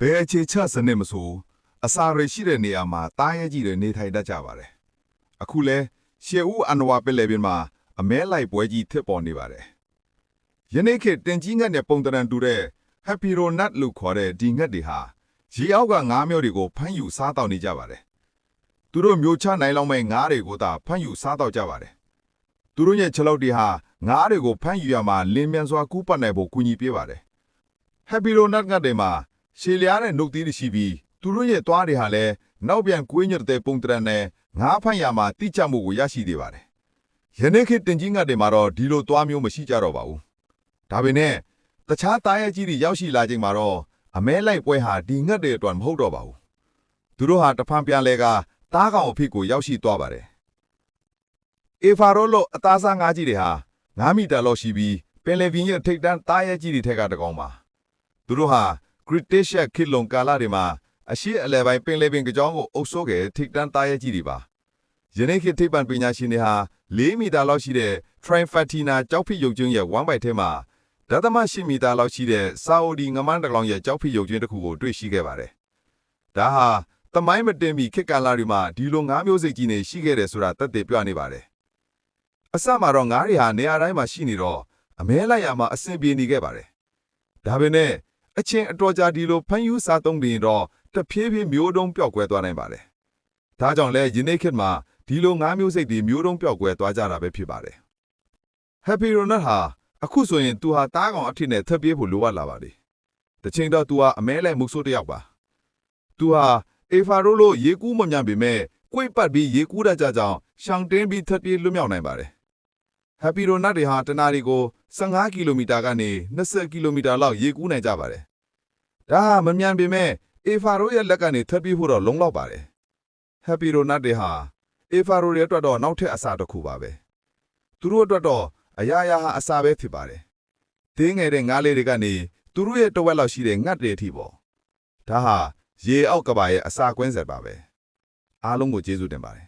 ဘယ်အခြေချစနစ်မဆိုအစာရရှိတဲ့နေရာမှာတားရဲကြီးတွေနေထိုင်တတ်ကြပါတယ်အခုလဲရှေဦးအန်ဝါပင်လေပင်မှာအမဲလိုက်ပွဲကြီးထစ်ပေါ်နေပါတယ်ယနေ့ခေတ်တင်ကြီးငတ်နဲ့ပုံတရံတူတဲ့ Happy Ronut လို့ခေါ်တဲ့ဒီငတ်တွေဟာရေအောက်ကငါးမျိုးတွေကိုဖမ်းယူစားတောက်နေကြပါတယ်သူတို့မျိုးချနိုင်လောက်မဲ့ငါးတွေကိုသာဖမ်းယူစားတောက်ကြပါတယ်သူတို့ရဲ့ခြေလောက်တွေဟာငါးတွေကိုဖမ်းယူရမှာလင်းမြန်စွာကူးပတ်နိုင်ဖို့ကူညီပေးပါတယ် Happy Ronut ငတ်တွေမှာ ရှည်လျားတဲ့နှုတ်သီးတွေရှိပြီးသူတို့ရဲ့သွားတွေဟာလည်းနောက်ပြန်ကွေးညွတ်တဲ့ပုံတရံနဲ့ငါးဖမ်းရမှာတိကျမှုကိုရရှိသေးပါတယ်ယနေ့ခေတ်တင်ကြီးငတ်တွေမှာတော့ဒီလိုသွားမျိုးမရှိကြတော့ပါဘူးဒါပေမဲ့တခြားသားရဲကြီးတွေရောက်ရှိလာချိန်မှာတော့အမဲလိုက်ပွဲဟာဒီငတ်တွေအတွက်မဟုတ်တော့ပါဘူးသူတို့ဟာတဖန်ပြန်လဲကတားကောင်အဖြစ်ကိုရောက်ရှိသွားပါတယ်အေဖာရိုလိုအသားစားငါးကြီးတွေဟာ9မီတာလောက်ရှိပြီးပင်လယ်ပြင်ရဲ့ထိပ်တန်းသားရဲကြီးတွေထက်ကတစ်ကောင်ပါသူတို့ဟာ Cretaceous ခေတ်လုံကာလတွေမှာအရှိအလဲပိုင်းပင်လယ်ပင်ကြောင်းကိုအုပ်စိုးခဲ့ထိပ်တန်းသားရဲကြီးတွေပါယနေ့ခေတ်ထိပ်ပံပညာရှင်တွေဟာ4မီတာလောက်ရှိတဲ့ Trifatina ကျောက်ဖိရုပ်ကျွန်းရဲ့ဝမ်းပိုက်ထဲမှာဒသမ8မီတာလောက်ရှိတဲ့စာအိုဒီငမန်းတစ်ကောင်ရဲ့ကျောက်ဖိရုပ်ကျွန်းတစ်ခုကိုတွေ့ရှိခဲ့ပါတယ်ဒါဟာသမိုင်းမတင်မီခေတ်ကာလတွေမှာဒီလိုငါးမျိုးစိတ်ကြီးနေရှိခဲ့တယ်ဆိုတာသက်သေပြနေပါတယ်အစမှာတော့ငါးတွေဟာနေရာတိုင်းမှာရှိနေတော့အမဲလိုက်ရမှာအဆင်ပြေနေခဲ့ပါတယ်ဒါပေမဲ့ အချင်းအတော်ကြာဒီလိုဖန်ယူစားသုံးနေရင်တော့တဖြည်းဖြည်းမျိုးတုံးပျောက်ကွယ်သွားနိုင်ပါတယ်။ဒါကြောင့်လဲယနေ့ခေတ်မှာဒီလိုငါးမျိုးစိတ်တွေမျိုးတုံးပျောက်ကွယ်သွားကြတာပဲဖြစ်ပါတယ်။ Happy Ronut ဟာအခုဆိုရင်သူဟာတားကောင်အထစ်နဲ့ထပ်ပြေးဖို့လိုအပ်လာပါပြီ။တချိန်တော့သူဟာအမဲလဲမှုဆိုးတစ်ယောက်ပါ။သူဟာအေဖာရိုလိုရေကူးမမြန်ပေမဲ့ကိုယ်ပတ်ပြီးရေကူးတတ်ကြကြောင်းရှောင်းတင်းပြီးထပ်ပြေးလွတ်မြောက်နိုင်ပါတယ်။ Happy Ronut တွေဟာတနာရီကို15ကီလိုမီတာကနေ20ကီလိုမီတာလောက်ရေကူးနိုင်ကြပါတယ်။ဒါဟာမမြန်ပေမဲ့အေဖာရိုရဲ့လက်ကနေထပ်ပြေးဖို့တော့လုံလောက်ပါတယ်။ Happy Ronut တွေဟာအေဖာရိုရဲ့အတွက်တော့နောက်ထပ်အစာတစ်ခုပါပဲ။သူတို့အတွက်တော့အရာရာဟာအစာပဲဖြစ်ပါတယ်။တင်းငယ်တဲ့ငါးလေးတွေကနေသူတို့ရဲ့တဝက်လောက်ရှိတဲ့ငတ်တွေအထိပေါ့။ဒါဟာရေအောက်ကဘာရဲ့အစာကွင်းဆက်ပါပဲ။အားလုံးကိုကျေးဇူးတင်ပါတယ်